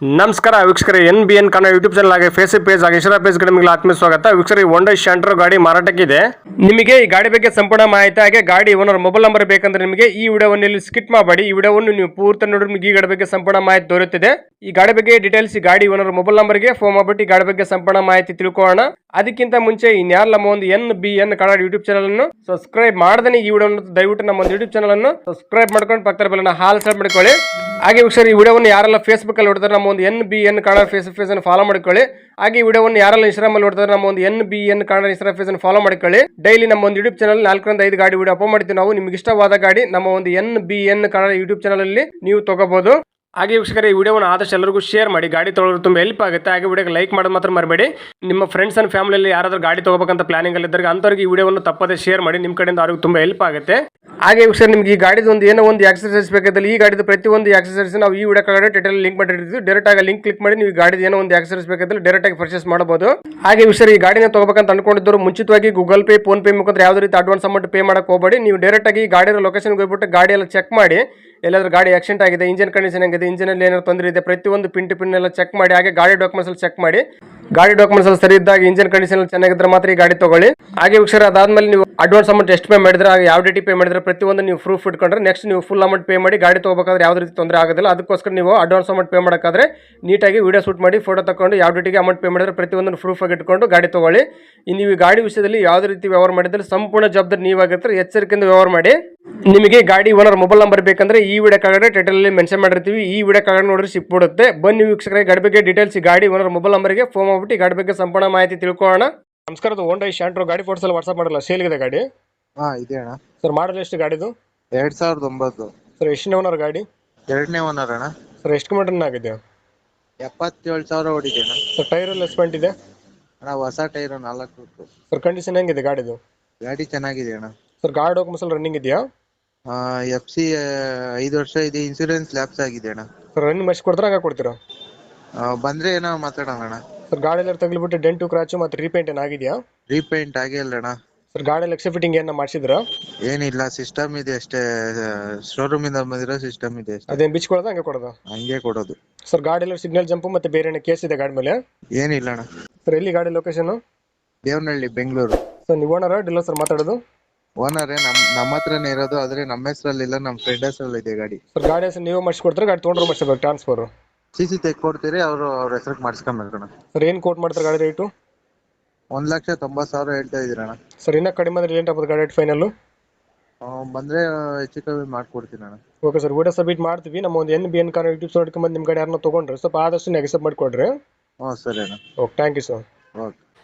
ನಮಸ್ಕಾರ ವೀಕ್ಷಕರೇ, N B N Kannada YouTube channel ಆಗಿ ಫೇಸ್ಬುಕ್ ಪೇಜ್ ಆಗಿ ಇನ್ಸ್ಟಾ ಪೇಜ್ ನಿಮಗೆ ಆತ್ಮೀಯ ಸ್ವಾಗತ. ವೀಕ್ಷಕರಿಗೆ ಒಂಡೈ ಶಾಂಟರ್ ಗಾಡಿ ಮಾರಾಟಕ್ಕಿದೆ. ನಿಮಗೆ ಈ ಗಾಡಿ ಬಗ್ಗೆ ಸಂಪೂರ್ಣ ಮಾಹಿತಿ, ಹಾಗೆ ಗಾಡಿ ಓನರ್ ಮೊಬೈಲ್ ನಂಬರ್ ಬೇಕಂದ್ರೆ ನಿಮಗೆ ಈ ವಿಡಿಯೋವನ್ನು ಇಲ್ಲಿ ಸ್ಕಿಪ್ ಮಾಡಬೇಡಿ. ಈ ವಿಡಿಯೋವನ್ನು ನೀವು ಪೂರ್ತಿ ನೋಡಿ ನಿಮಗೆ ಈ ಗಾಡಿ ಬಗ್ಗೆ ಸಂಪೂರ್ಣ ಮಾಹಿತಿ ದೊರೆಯುತ್ತಿದೆ. ಈ ಗಾಡಿ ಬಗ್ಗೆ ಡೀಟೇಲ್ಸ್ ಗಾಡಿ ಓನರ್ ಮೊಬೈಲ್ ನಂಬರ್ಗೆ ಫೋನ್ ಮಾಡಿಬಿಟ್ಟು ಈ ಗಾಡಿ ಬಗ್ಗೆ ಸಂಪೂರ್ಣ ಮಾಹಿತಿ ತಿಳ್ಕೊಳ್ಳೋಣ. ಅದಕ್ಕಿಂತ ಮುಂಚೆ ಇನ್ಯಾರ ನಮ್ಮ ಒಂದು N B N Kannada YouTube channel ಅನ್ನು ಸಬ್ಸ್ಕ್ರೈಬ್ ಮಾಡದೇ ಈ ವಿಡಿಯೋ ದಯವಿಟ್ಟು ನಮ್ಮ ಒಂದು ಯೂಟ್ಯೂಬ್ ಚಾನಲ್ ಅನ್ನು ಸಬ್ಸ್ಕ್ರೈಬ್ ಮಾಡ್ಕೊಂಡು ಪಕ್ಕದ ಬೆಲ್ಲ ಹಾಲ್ ಸಬ್ ಮಾಡ್ಕೊಳ್ಳಿ. ಹಾಗೆ ವೀಕ್ಷಕರು, ಈ ವಿಡಿಯೋವನ್ನು ಯಾರೆಲ್ಲ ಫೇಸ್ಬುಕ್ ಅಲ್ಲಿ ನೋಡ್ತಾರೆ ನಮ್ಮ ಒಂದು N B N Kannada face face ಅನ್ನು ಫಾಲೋ ಮಾಡ್ಕೊಳ್ಳಿ. ಹಾಗೆ ಈ ವಿಡಿಯೋವನ್ನು ಯಾರೆಲ್ಲ ಇನ್ಸ್ಟಾಗ್ರಾಮ್ ಅಲ್ಲಿ ನೋಡ್ತಾರೆ ನಮ್ಮ ಒಂದು N B N Kannada Insta ಅನ್ನು ಫಾಲೋ ಮಾಡ್ಕೊಳ್ಳಿ. ಡೈಲಿ ನಮ್ಮ ಒಂದು ಯೂಟ್ಯೂಬ್ ಚಾನಲ್ ನಾಲ್ಕರಿಂದ ಐದು ಗಾಡಿ ವಿಡಿಯೋ ಅಪ್ಲೋಡ್ ಮಾಡ್ತೀವಿ ನಾವು ನಿಮ್ಗೆ ಇಷ್ಟವಾದ ಗಾಡಿ ನಮ್ಮ ಒಂದು N B N Kannada YouTube channel ಅಲ್ಲಿ ನೀವು ತಗೋಬಹುದು ಹಾಗೆ ವೀಕ್ಷಕರ, ಈ ವಿಡಿಯೋವನ್ನು ಆದಷ್ಟು ಎಲ್ಲರಿಗೂ ಶೇರ್ ಮಾಡಿ. ಗಾಡಿ ತೊಗೊಳ್ಳೋದು ತುಂಬ ಹೆಲ್ಪ್ ಆಗುತ್ತೆ. ಹಾಗೆ ವಿಡಿಯೋಗೆ ಲೈಕ್ ಮಾಡೋದು ಮಾತ್ರ ಮರಬೇಡಿ. ನಿಮ್ಮ ಫ್ರೆಂಡ್ಸ್ ಅಂಡ್ ಫ್ಯಾಮಿಲಿಯಲ್ಲಿ ಯಾರಾದರೂ ಗಾಡಿ ತಗೋಬೇಕಂತ ಪ್ಲಾನಿಂಗ್ ಅಲ್ಲಿ ಇದ್ದರೆ ಅಂಥವ್ರಿಗೆ ಈ ವಿಡಿಯೋವನ್ನು ತಪ್ಪದೇ ಶೇರ್ ಮಾಡಿ. ನಿಮ್ಮ ಕಡೆಯಿಂದ ಅವ್ರಿಗೆ ತುಂಬ ಹೆಲ್ಪ್ ಆಗುತ್ತೆ. ಹಾಗೆ ವಿಷಯ ನಿಮ್ಗೆ ಈ ಗಾಡಿದು ಒಂದು ಏನೋ ಒಂದು ಎಕ್ಸಸೈಸ್ ಬೇಕಾದಲ್ಲಿ ಈ ಗಾಡಿದು ಪ್ರತಿಯೊಂದು ಎಕ್ಸಸೈಸ್ ನಾವು ಈ ವಿಡಿಯೋ ಕಡೆ ಟೈಟಲ್ ಲಿಂಕ್ ಮಾಡಿರ್ತೀವಿ ಡೈರೆಕ್ಟ್ ಆಗಿ ಲಿಂಕ್ ಕ್ಲಿಕ್ ಮಾಡಿ ನೀವು ಗಾಡಿದು ಏನೋ ಒಂದು ಎಕ್ಸಸೈಸ್ ಬೇಕಾದಲ್ಲಿ ಡೈರೆಕ್ಟ್ ಆಗಿ ಪರ್ಚೇಸ್ ಮಾಡಬಹುದು. ಹಾಗೆ ವಿಷಯ ಈ ಗಾಡಿನ ತಗೋಬೇಕಂತ ಅನ್ಕೊಂಡಿದ್ದರು ಮುಂಚಿತವಾಗಿ ಗೂಗಲ್ ಪೇ ಫೋನ್ ಪೇ ಮುಖಾಂತರ ಯಾವುದೇ ರೀತಿ ಅಡ್ವಾನ್ಸ್ ಅಮೌಂಟ್ ಪೇ ಮಾಡಕ್ಕೆ ಹೋಗಬೇಡಿ. ನೀವು ಡೈರೆಕ್ಟ್ ಆಗಿ ಗಾಡಿಯ ಲೊಕೇಶನ್ಗೆ ಹೋಗ್ಬಿಟ್ಟು ಗಾಡಿ ಎಲ್ಲ ಚೆಕ್ ಮಾಡಿ. ಎಲ್ಲಾದ್ರೂ ಗಾಡಿ ಆಕ್ಸಿಡೆಂಟ್ ಆಗಿದೆ ಇಂಜಿನ್ ಕಂಡೀಷನ್ ಆಗಿದೆ ಇಂಜಿನಲ್ಲಿ ಏನಾದ್ರು ತೊಂದರೆ ಇದೆ ಪ್ರತಿಯೊಂದು ಪಿನ್ ಟು ಪಿನ್ ಎಲ್ಲ ಚೆಕ್ ಮಾಡಿ, ಹಾಗೆ ಗಾಡಿ ಡಾಕ್ಯುಮೆಂಟ್ಸ್ ಎಲ್ಲ ಚೆಕ್ ಮಾಡಿ. ಗಾಡಿ ಡಾಕ್ಯುಮೆಂಟ್ಸ್ ಎಲ್ಲ ಸರಿ ಇದ್ದಾಗ ಇಂಜಿನ್ ಕಂಡೀಷನ್ ಚೆನ್ನಾಗಿದ್ರೆ ಮಾತ್ರ ಈ ಗಾಡಿ ತಗೊಳ್ಳಿ. ಹಾಗೆ ವೀಕ್ಷರ ಅದಾದ್ಮೇಲೆ ನೀವು ಅಡ್ವಾನ್ಸ್ ಅಮೌಂಟ್ ಎಷ್ಟು ಪೇ ಮಾಡಿದ್ರೆ ಯಾವ ಡೇಟಿ ಪೇ ಮಾಡಿದ್ರೆ ಪ್ರತಿಯೊಂದು ನೀವು ಪ್ರೂಫ್ ಇಟ್ಕೊಂಡ್ರೆ ನೆಕ್ಸ್ಟ್ ನೀವು ಫುಲ್ ಅಮೌಂಟ್ ಪೇ ಮಾಡಿ ಗಾಡಿ ತಗೋಬೇಕಾದ್ರೆ ಯಾವ ರೀತಿ ತೊಂದರೆ ಆಗೋದಿಲ್ಲ. ಅದಕ್ಕೋಸ್ಕರ ನೀವು ಅಡ್ವಾನ್ಸ್ ಅಮೌಂಟ್ ಪೇ ಮಾಡೋಕ್ಕಾದ್ರೆ ನೀಟಾಗಿ ವಿಡಿಯೋ ಶೂಟ್ ಮಾಡಿ ಫೋಟೋ ತಗೊಂಡು ಯಾವ ಡೇಟಿಗೆ ಅಮೌಂಟ್ ಪೇ ಮಾಡಿದ್ರೆ ಪ್ರತಿಯೊಂದನ್ನು ಪ್ರೂಫ್ ಆಗಿ ಇಟ್ಕೊಂಡು ಗಾಡಿ ತಗೊಳ್ಳಿ. ನೀವು ಈ ಗಾಡಿ ವಿಷಯದಲ್ಲಿ ಯಾವುದೇ ರೀತಿ ವ್ಯವಹಾರ ಮಾಡಿದ್ರೆ ಸಂಪೂರ್ಣ ಜವಾಬ್ದಾರಿ ನೀವಾಗಿರ್ತಾರೆ. ಎಚ್ಚರಿಕೆಯಿಂದ ವ್ಯವಹಾರ ಮಾಡಿ. ನಿಮಗೆ ಗಾಡಿ ಓನರ್ ಮೊಬೈಲ್ ನಂಬರ್ ಬೇಕಂದ್ರೆ ಈ ವಿಡಿಯೋ ಕಾಗಡೆ ಟೈಟಲ್ ಅಲ್ಲಿ ಮೆನ್ಷನ್ ಮಾಡಿರ್ತೀವಿ. ಈ ವಿಡಿಯೋ ಕಾಗಡೆ ನೋಡಿದ್ರೆ ಸಿಕ್ಬಿಡುತ್ತೆ. ಬನ್ನಿ ವೀಕ್ಷಕರೇ ಗಾಡಿ ಬಗ್ಗೆ ಡೀಟೇಲ್ಸ್ ಗಾಡಿ ಓನರ್ ಮೊಬೈಲ್ ನಂಬರ್ಗೆ ಫೋನ್ ಮಾಡ್ಬಿಟ್ಟು ಗಾಡಿ ಬಗ್ಗೆ ಸಂಪೂರ್ಣ ಮಾಹಿತಿ ತಿಳ್ಕೊಳ್ಳೋಣ. ನಮಸ್ಕಾರ ಹೋಂಡೈ ಶ್ಯಾಂಟ್ರು ಗಾಡಿ ಫೋಟೋಸ್ ಎಲ್ಲ ವಾಟ್ಸ್ಆಪ್ ಮಾಡಲ್ಲ ಇದೆ ಗಾಡಿ? ಹಾ ಇದೆ ಅಣ್ಣ. ಸರ್ ಮಾಡಲ್ ಎಷ್ಟು ಗಾಡಿದು? ಎರಡ್ ಸಾವಿರದ ಒಂಬತ್ತು. ಸರ್ ಎಷ್ಟನೇ ಓನರ್ ಗಾಡಿ? ಎರಡನೇ ಓನರ್ ಅಣ್ಣ. ಸರ್ ಎಷ್ಟು ಕಿಲೋಮೀಟರ್ ಆಗಿದೆ? ಎಪ್ಪತ್ತೇಳು ಸಾವಿರ ಹೊಡಿದೆ ಅಣ್ಣ. ಸರ್ ಟೈರ್ ಎಲ್ಲ ಎಸ್ಪೆಂಟ್ ಇದೆ? ಅಣ್ಣ ಹೊಸ ಟೈರ್ ನಾಲ್ಕು. ಸರ್ ಕಂಡೀಷನ್ ಹೆಂಗಿದೆ ಗಾಡಿದು? ಗಾಡಿ ಚೆನ್ನಾಗಿದೆ ಅಣ್ಣ. ಸರ್ ಗಾಡಿ ಡಾಕ್ಯುಮೆಂಟ್ಸ್ ಎಲ್ಲ ರನ್ನಿಂಗ್ ಇದೆಯಾ? ಎಫ್ ಸಿ ಐದು ವರ್ಷ ಇದೆ ಇನ್ಸೂರೆನ್ಸ್ ಲ್ಯಾಪ್ಸ್ ಆಗಿದೆ ಅಣ್ಣ. ಸರ್ ರನ್ನಿಂಗ್ ಮಾಡಿಸಿ ಕೊಡ್ತಾರೆ ಹಂಗೆ ಕೊಡ್ತೀರಾ? ಆ, ಬಂದ್ರೆ ಏನೋ ಮಾತಾಡೋಣ ಅಣ್ಣ. ಸರ್ ಗಾಡಿ ಎಲ್ಲ ತಗ್ಲಿಬಿಟ್ಟು ಟು ಕ್ರಾಚು ಮತ್ತು ರೀಪೇಂಟ್ ಏನ ಆಗಿದೆಯಾ? ರೀಪೇಂಟ್ ಆಗಿಲ್ಲ ಅಣ್ಣ. ಸರ್ ಗಾಡಿ ಲಕ್ಷ ಫಿಟ್ಟಿಂಗ್ ಏನ ಮಾಡಿಸಿದ್ರಾ? ಏನಿಲ್ಲ ಸಿಸ್ಟಮ್ ಇದೆ ಅಷ್ಟೇ. ಶೋರೂಮ್ ಇಂದ ಬಂದಿರೋ ಸಿಸ್ಟಮ್ ಇದೆ ಅಷ್ಟೇ. ಬಿಚ್ ಕೊಡೋದ ಹಂಗೆ ಕೊಡೋದು? ಹಂಗೆ ಕೊಡೋದು. ಸರ್ ಗಾಡಿ ಎಲ್ಲ ಸಿಗ್ನಲ್ ಜಂಪು ಮತ್ತೆ ಬೇರೆ ಏನೋ ಕೇಸ್ ಇದೆ ಗಾಡಿ ಮೇಲೆ? ಏನಿಲ್ಲ ಅಣ್ಣ. ಸರ್ ಎಲ್ಲಿ ಗಾಡಿ ಲೊಕೇಶನ್ ದೇವನಹಳ್ಳಿ ಬೆಂಗಳೂರು. ಸರ್ ನೀವು ಓನರ ಡೀಲರ್ ಸರ್ ಮಾತಾಡೋದು? ಓನರೇ ನಮ್ ನಮ್ಮ ಹತ್ರನೇ ಇರೋದು ಆದ್ರೆ ನಮ್ಮ ಹೆಸರಲ್ಲಿಲ್ಲ ನಮ್ಮ ಫ್ರೆಂಡ್ ಹೆಸರಲ್ಲಿ ಇದೆ ಗಾಡಿ. ಸರ್ ಗಾಡಿ ಹೆಸರು ನೀವು ಮಾಡಿಸ್ಕೊಡ್ತಾರೆ? ಗಾಡಿ ತೊಗೊಂಡ್ರೆ ಮಾಡಿಸ್ಬೇಕು ಟ್ರಾನ್ಸ್ಫರ್ ಸಿ ಸಿ ತೆಗ್ಕೊಡ್ತೀರಿ ಅವರು ಅವ್ರ ಹೆಸರಿಗೆ ಮಾಡಿಸ್ಕೊಂಬೇಕು ಸರ್ ಏನು ಕೋಟ್ ಮಾಡ್ತಾರೆ ಗಾಡಿ ರೇಟು ಒಂದ್ ಲಕ್ಷ ತೊಂಬತ್ತು ಸಾವಿರ ಹೇಳ್ತಾ ಇದೀರಣ್ಣ ಸರ್ ಇನ್ನೂ ಕಡಿಮೆ ಅಂದ್ರೆ ಏನು ಆಗ್ಬೋದು ಗಾಡಿ ರೇಟ್ ಫೈನಲ್ಲು ಬಂದ್ರೆ ಹೆಚ್ಚು ಕಮ್ಮಿ ಮಾಡ್ಕೊಡ್ತೀನಿ ಅಣ್ಣ ಓಕೆ ಸರ್ ಊಟ ಸಬ್ಮಿಟ್ ಮಾಡ್ತೀವಿ. ನಮ್ಮ ಒಂದು N B N car YouTube ನಿಮ್ಮ ಗಾಡಿ ಯಾರನ್ನ ತೊಗೊಂಡ್ರೆ ಸ್ವಲ್ಪ ಆದಷ್ಟು ನೆಗೆಸಪ್ ಮಾಡಿಕೊಡ್ರಿ. ಹ್ಞೂ ಸರಿ ಅಣ್ಣ. Okay thank you sir okay